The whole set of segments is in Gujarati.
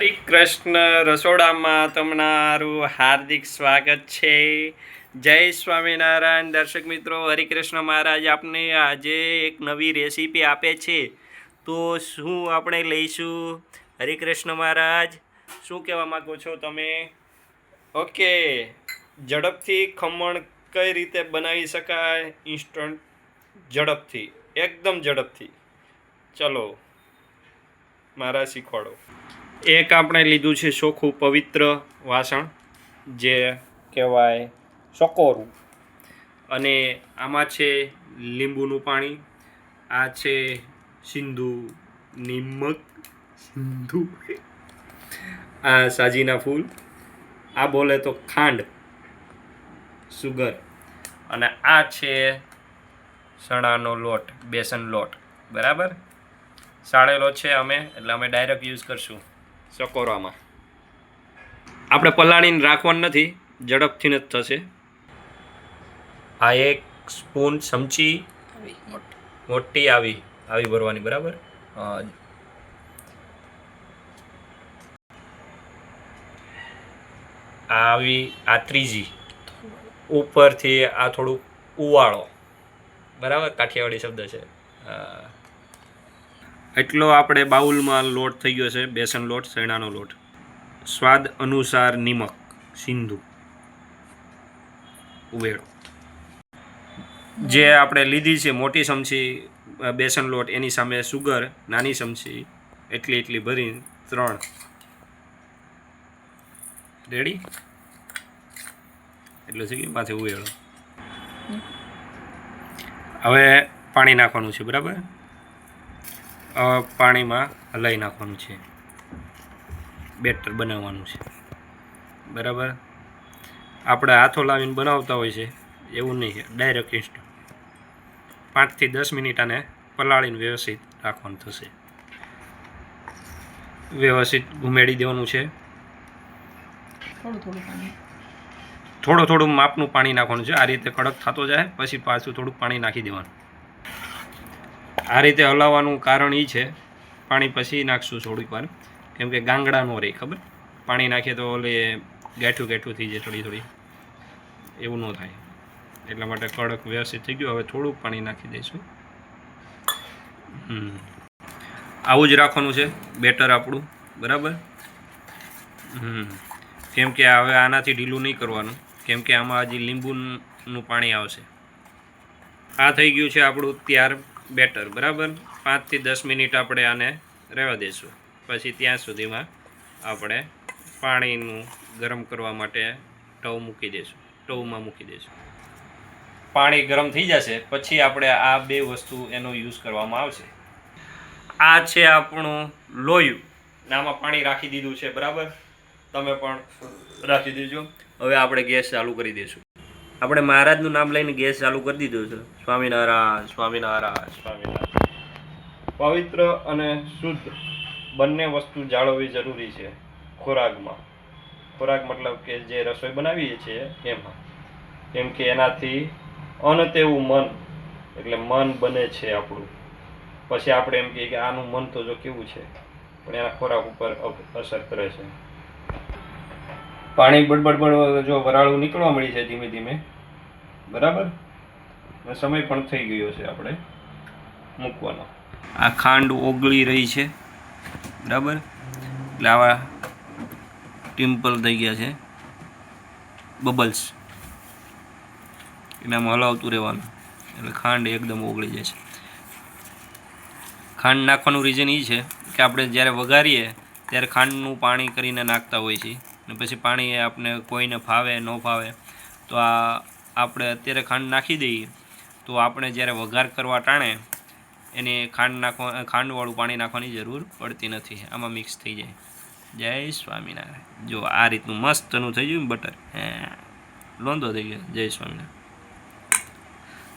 શ્રી કૃષ્ણ રસોડામાં તમારું હાર્દિક સ્વાગત છે. જય સ્વામિનારાયણ. દર્શક મિત્રો હરિકૃષ્ણ મહારાજ આપને આજે એક નવી રેસીપી આપે છે. તો શું આપણે લઈશું? હરિકૃષ્ણ મહારાજ, શું કહેવા માગો છો તમે? ઓકે. ઝડપથી ખમણ કઈ રીતે બનાવી શકાય? ઇન્સ્ટન્ટ ઝડપથી, એકદમ ઝડપથી. ચલો, મારા શીખવાડો. એક આપણે લીધું છે ચોખ્ખું પવિત્ર વાસણ, જે કહેવાય સકોરું અને આમાં છે લીંબુનું પાણી, આ છે સિંધુ નિમક. સિંધુ? આ સાજીના ફૂલ. આ બોલે તો ખાંડ, સુગર. અને આ છે ચણાનો લોટ, બેસન લોટ. બરાબર? સાળેલો છે અમે, એટલે અમે ડાયરેક્ટ યુઝ કરશું. સકોરામાં. આપણે પલાળીને રાખવાનું નથી ઝડપથી જ થશે. આ એક સ્પૂન ચમચી મોટી. આવી આવી ભરવાની બરાબર? આ આવી આ ત્રીજી. ઉપરથી આ થોડુંક ઉવાળો. બરાબર? કાઠિયાવાડી શબ્દ છે. હા એટલો આપણે બાઉલમાં લોટ થઈ ગયો છે બેસન લોટ શેણાનો લોટ. સ્વાદ અનુસાર નિમક સિંધુ. ઉવેળો જે આપણે લીધી છે મોટી ચમચી બેસન લોટ એની સામે સુગર નાની ચમચી એટલી એટલી ભરી ત્રણ. રેડી એટલું છે કે માથે ઉવેળો હવે પાણી નાખવાનું છે બરાબર? પાણીમાં હલાવી નાખવાનું છે. બેટર બનાવવાનું છે. બરાબર? આપણે હાથો લાવીને બનાવતા હોય છે. એવું નહીં ડાયરેક્ટ ઇન્સ્ટન્ટ પાંચથી દસ મિનિટ આને પલાળીને વ્યવસ્થિત રાખવાનું થશે. વ્યવસ્થિત ઘુમેડી દેવાનું છે. થોડું થોડું પાણી. થોડું થોડું માપનું પાણી નાખવાનું છે. આ રીતે કડક થતો જાય પછી પાછું થોડુંક પાણી નાખી દેવાનું. આ રીતે હલાવવાનું કારણ એ છે. પાણી પછી નાખશું થોડીક વાર. કેમ કે ગાંગડા ન રહે ખબર? પાણી નાખીએ તો ઓલે ગાંઠું ગેઠું થઈ જાય થોડી થોડી. એવું ન થાય. એટલા માટે કડક વ્યવસ્થિત થઈ ગયું. હવે થોડુંક પાણી નાખી દઈશું. આવું જ રાખવાનું છે. બેટર આપણું. બરાબર? કેમ કે હવે આનાથી ઢીલું નહીં કરવાનું. કેમ કે આમાં હજી લીંબુનું પાણી આવશે. આ થઈ ગયું છે આપણું ત્યાર. બેટર, બરાબર? પાંચથી દસ મિનિટ આપણે આને રહેવા દઈશું પછી ત્યાં સુધીમાં આપણે પાણીનું ગરમ કરવા માટે ટવ મૂકી દઈશું ટવમાં મૂકી દઈશું પાણી ગરમ થઈ જશે, પછી આપણે આ બે વસ્તુ એનો યુઝ કરવામાં આવશે. આ છે આપણું લોયું. આમાં પાણી રાખી દીધું છે, બરાબર? તમે પણ રાખી દેજો. હવે આપણે ગેસ ચાલુ કરી દઈશું આપણે મહારાજનું નામ લઈને ગેસ ચાલુ કરી દીધું છે. સ્વામિનારાયણ સ્વામિનારાયણ સ્વામિનારાયણ. પવિત્ર અને શુદ્ધ બંને વસ્તુ જાળવવી જરૂરી છે ખોરાકમાં. ખોરાક મતલબ કે જે રસોઈ બનાવીએ છીએ એમાં. કેમ કે એનાથી અન તેવું મન, એટલે મન બને છે આપણું. પછી આપણે એમ કહીએ કે આનું મન તો જો કેવું છે, પણ એના ખોરાક ઉપર અસર કરે છે. પાણી બડબડ બડ જો વરાળું નીકળવા મળી છે ધીમે ધીમે. બરાબર? સમય પણ થઈ ગયો છે આપણે મૂકવાનો. આ ખાંડ ઓગળી રહી છે. બરાબર? એટલે આવા ટિમ્પલ થઈ ગયા છે. બબલ્સ. એનામાં હલાવતું રહેવાનું. એટલે ખાંડ એકદમ ઓગળી જાય છે. ખાંડ નાખવાનું રીઝન એ છે કે આપણે જ્યારે વઘારીએ, ત્યારે ખાંડનું પાણી કરીને નાખતા હોઈએ છીએ. અને પછી પાણી આપણે કોઈને ફાવે, ન ફાવે, તો આ આપણે અત્યારે ખાંડ નાખી દઈએ. તો આપણે જ્યારે વઘાર કરવા ટાણે, એને ખાંડ નાખવા, ખાંડવાળું પાણી નાખવાની જરૂર પડતી નથી. આમાં મિક્સ થઈ જાય. જય સ્વામિનારાયણ. જો આ રીતનું મસ્તનું થઈ ગયું બટર લોંદો થઈ ગયો. જય સ્વામિનારાયણ.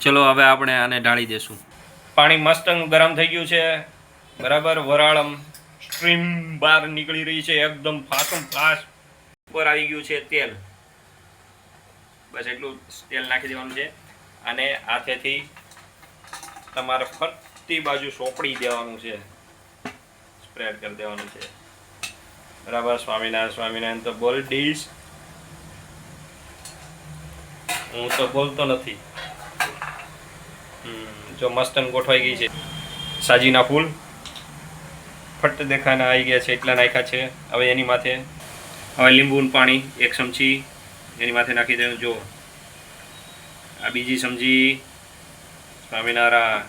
ચલો, હવે આપણે આને ઢાળી દેશું. પાણી મસ્ત ગરમ થઈ ગયું છે. બરાબર, વરાળમ સ્ટ્રીમ બહાર નીકળી રહી છે. એકદમ ફાસમ ફાસ ઉપર આવી ગયું છે તેલ. બસ એટલું તેલ નાખી દેવાનું છે. અને હાથેથી તમારે ફરતી બાજુ સોંપડી દેવાનું છે. સ્પ્રેડ કરી દેવાનું છે. બરાબર, સ્વામિનારાયણ સ્વામિનારાયણ તો બોલ ડીશ. હું તો બોલતો નથી. જો મસ્તન ગોઠવાઈ ગઈ છે. સાજીના ફૂલ. ફટ દેખાના આવી ગયા છે, એટલા નાખ્યા છે. હવે એની માથે હવે લીંબુનું પાણી એક ચમચી એની માથે નાખી દેવું જો આ બીજી સમજી સ્વામિનારાયણ.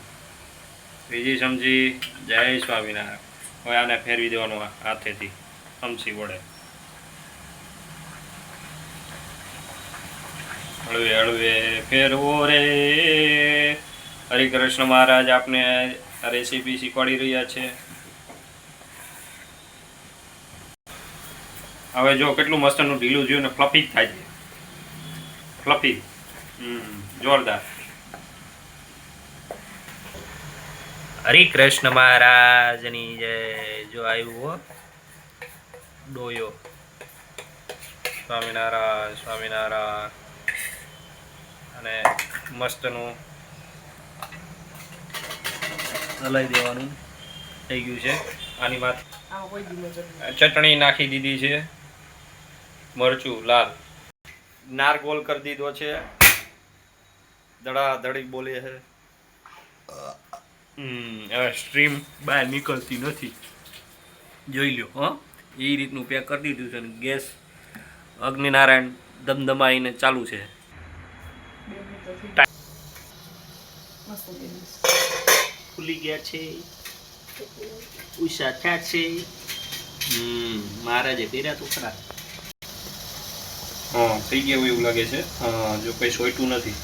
ત્રીજી સમજી જય સ્વામિનારાયણ. હવે આને ફેરવી દેવાનું હાથેથી. ચમચી વડે. હળવે હળવે, ફેરવો રે. હરિકૃષ્ણ મહારાજ, આપને આ રેસીપી શીખવાડી રહ્યા છે. હવે જો કેટલું મસ્તનું ઢીલું જોયું ને ફ્લફી થાય છે. ફ્લફી જોરદાર. હરે કૃષ્ણ મહારાજની જય જો આવ્યું હો ડોયો. સ્વામિનારાયણ સ્વામિનારાયણ. અને મસ્તનું હલાઈ દેવાનું. થઈ ગયું છે. આની નજર ચટણી નાખી દીધી છે. મરચું, લાલ. નાર ગોલ કરી દીધો છે. દડા દડી બોલે છે. હવે સ્ટ્રીમ બહાર નીકળતી નથી. જોઈ લ્યો, હં. એ રીતનું પેક કરી દીધું છે અને ગેસ અગ્નિનારાયણ ધમધમાઈને ચાલુ છે. ખુલી ગયા છે. ઉષા થયા છે. હમ, મહારાજે કર્યા તો ખરા. હા થઈ ગયું એવું લાગે છે. જો કંઈ સોયટું નથી.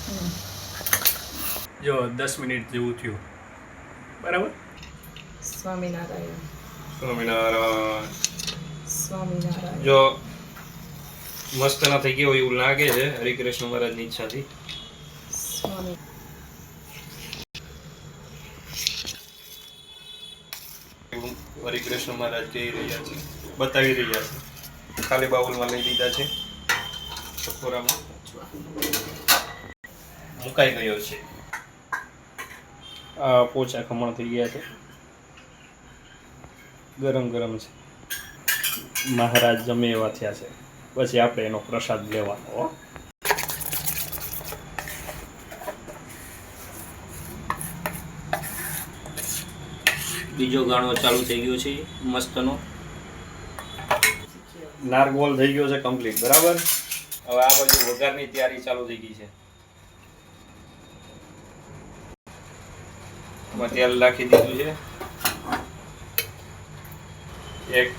જો દસ મિનિટ જેવું થયું. બરાબર? સ્વામિનારાયણ. સ્વામિનારાયણ. સ્વામિનારાયણ. જો મસ્ત ના થઈ ગયો એવું લાગે છે હરિકૃષ્ણ મહારાજની ઈચ્છાથી. સ્વામી હરિકૃષ્ણ મહારાજ કહી રહ્યા છે બતાવી રહ્યા છે. ખાલી બાઉલમાં લઈ લીધા છે. ચકોરામાં મુકાઈ ગયો છે. આ પોચા ખમણ થઈ ગયા છે. ગરમ ગરમ છે. મહારાજ જમે એવા થયા છે. પછી આપણે એનો પ્રસાદ લેવાનો હો. બીજો ગાણો ચાલુ થઈ ગયો છે. મસ્તનો. નારગોલ થઈ ગયો છે કમ્પ્લીટ બરાબર? હવે આ બાજુ વઘારની તૈયારી ચાલુ થઈ ગઈ છે. તેલ નાખી દીધું છે. એક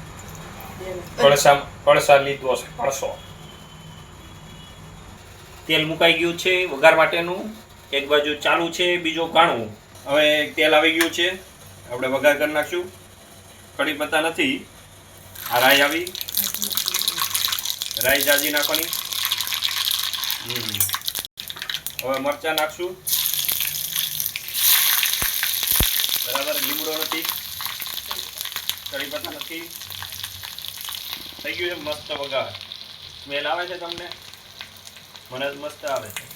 પડસા પડસા લીધો છે પડસો તેલ મુકાઈ ગયું છે વઘાર માટેનું. એક બાજુ ચાલુ છે, બીજો કાણું. હવે તેલ આવી ગયું છે. આપણે વઘાર કરી નાખશું. કઢી પત્તા નથી. આ રાઈ આવી. રાઈ જાજી નાખવાની. હવે મરચા નાખશું. બરાબર, લીમડો નથી. કઢી પત્તા નથી. થઈ ગયું છે મસ્ત વઘાર. સ્મેલ આવે છે તમને? મને મસ્ત આવે છે.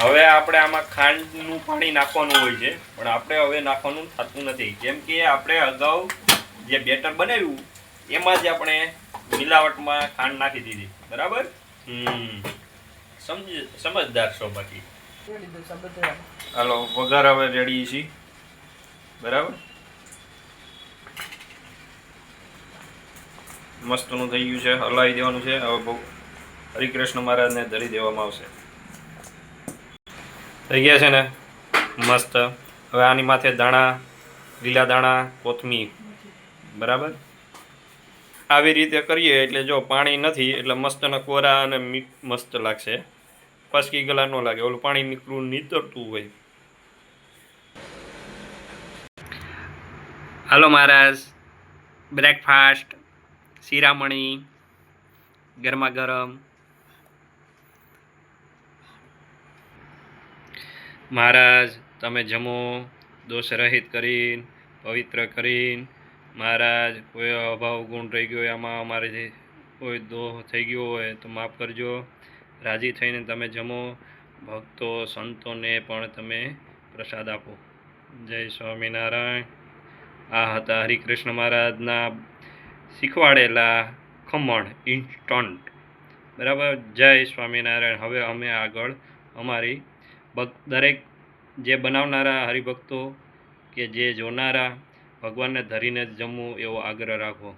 હવે આપણે આમાં ખાંડનું પાણી નાખવાનું હોય છે, પણ આપણે હવે નાખવાનું થતું નથી. કેમ કે આપણે અગાઉ જે બેટર બનાવ્યું, એમાં જ આપણે મિલાવટમાં ખાંડ નાખી દીધી. બરાબર? હમ. સમજ સમજદાર છો બાકી. હાલો વઘાર હવે રેડી છે. બરાબર? મસ્તનું થઈ ગયું છે હલાવી દેવાનું છે. હવે બહુ હરિકૃષ્ણ મહારાજને ધરી દેવામાં આવશે. થઈ ગયા છે ને? મસ્ત. હવે આની માથે દાણા લીલા દાણા કોથમીર. બરાબર? આવી રીતે કરીએ એટલે જો પાણી નથી એટલે મસ્તના કોરા અને મીઠ મસ્ત લાગશે. પસકી ગલા ન લાગે, ઓલું પાણી નીકળું, નીતરતું હોય. હાલો મહારાજ. બ્રેકફાસ્ટ શિરામણી, ગરમા ગરમ. મહારાજ, તમે જમો, દોષ રહિત કરીને, પવિત્ર કરીને. મહારાજ, કોઈ અભાવ ગુણ રહી ગયો આમાં અમારે કોઈ દોષ થઈ ગયો હોય, તો માફ કરજો. રાજી થઈને તમે જમો, ભક્તો, સંતોને પણ તમે પ્રસાદ આપો. જય સ્વામિનારાયણ. આ હતા હરિકૃષ્ણ મહારાજના શીખવાડેલા ખમણ ઇન્સ્ટન્ટ બરાબર? જય સ્વામિનારાયણ. હવે અમે આગળ અમારી દરેક જે બનાવનારા હરિભક્તો કે જે જોનારા, ભગવાનને ધરીને જ જમવું એવો આગ્રહ રાખો.